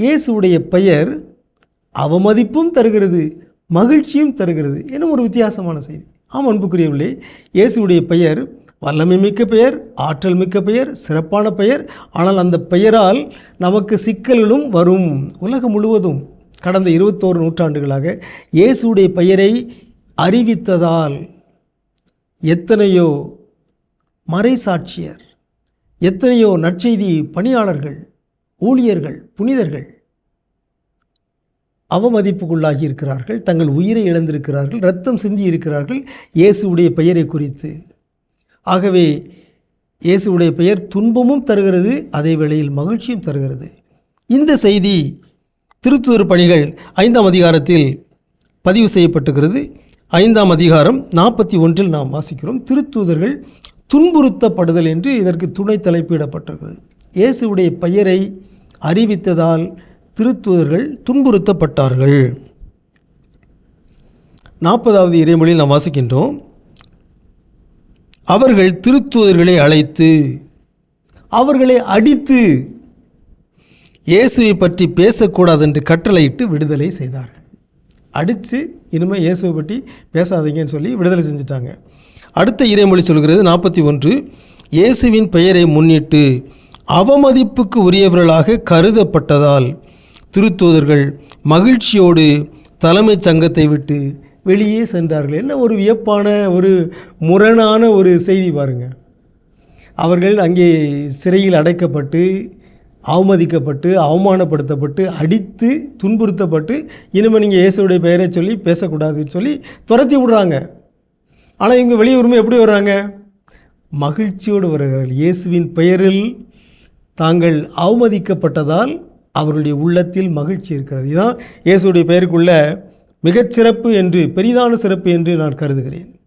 இயேசுடைய பெயர் அவமதிப்பும் தருகிறது மகிழ்ச்சியும் தருகிறது எனும் ஒரு வித்தியாசமான செய்தி. ஆம் அன்புக்குரியவர்களே இயேசுடைய பெயர் வல்லமை மிக்க பெயர் ஆற்றல் மிக்க பெயர் சிறப்பான பெயர். ஆனால் அந்த பெயரால் நமக்கு சிக்கல்களும் வரும். உலகம் முழுவதும் கடந்த இருபத்தோரு நூற்றாண்டுகளாக இயேசுடைய பெயரை அறிவித்ததால் எத்தனையோ மறைசாட்சியர் எத்தனையோ நற்செய்தி பணியாளர்கள் ஊழியர்கள் புனிதர்கள் அவமதிப்புக்குள்ளாகி இருக்கிறார்கள் தங்கள் உயிரை இழந்திருக்கிறார்கள் ரத்தம் சிந்தி இருக்கிறார்கள் இயேசுடைய பெயரை குறித்து. ஆகவே இயேசுடைய பெயர் துன்பமும் தருகிறது அதே வேளையில் மகிழ்ச்சியும் தருகிறது. இந்த செய்தி திருத்தூர் பணிகள் ஐந்தாம் அதிகாரத்தில் பதிவு செய்யப்பட்டுகிறது ஐந்தாம் அதிகாரம் நாற்பத்தி ஒன்றில் நாம் வாசிக்கிறோம். திருத்தூதர்கள் துன்புறுத்தப்படுதல் என்று இதற்கு துணை தலைப்பிடப்பட்டிருக்கிறது. இயேசுடைய பெயரை அறிவித்ததால் திருத்துவர்கள் துன்புறுத்தப்பட்டார்கள். நாற்பதாவது இறைமொழியில் நாம் வாசிக்கின்றோம் அவர்கள் திருத்துவர்களை அழைத்து அவர்களை அடித்து இயேசுவை பற்றி பேசக்கூடாது என்று கட்டளையிட்டு விடுதலை செய்தார்கள். அடித்து இனிமேல் இயேசுவை பற்றி பேசாதீங்கன்னு சொல்லி விடுதலை செஞ்சுட்டாங்க. அடுத்த இறைமொழி சொல்கிறது நாற்பத்தி ஒன்று இயேசுவின் பெயரை முன்னிட்டு அவமதிப்புக்கு உரியவர்களாக கருதப்பட்டதால் திருத்தூதர்கள் மகிழ்ச்சியோடு தலைமைச் சங்கத்தை விட்டு வெளியே சென்றார்கள். என்ன ஒரு வியப்பான ஒரு முரணான ஒரு செய்தி பாருங்கள் அவர்கள் அங்கே சிறையில் அடைக்கப்பட்டு அவமதிக்கப்பட்டு அவமானப்படுத்தப்பட்டு அடித்து துன்புறுத்தப்பட்டு இனிமேல் நீங்கள் இயேசுடைய பெயரை சொல்லி பேசக்கூடாதுன்னு சொல்லி துரத்தி விடுறாங்க. ஆனால் இவங்க வெளியே எப்படி வர்றாங்க? மகிழ்ச்சியோடு வருகிறார்கள். இயேசுவின் பெயரில் தாங்கள் அவமதிக்கப்பட்டதால் அவர்களுடைய உள்ளத்தில் மகிழ்ச்சி இருக்கிறது. இதுதான் இயேசுடைய பெயருக்குள்ள மிகச்சிறப்பு என்று பெரிதான சிறப்பு என்று நான் கருதுகிறேன்.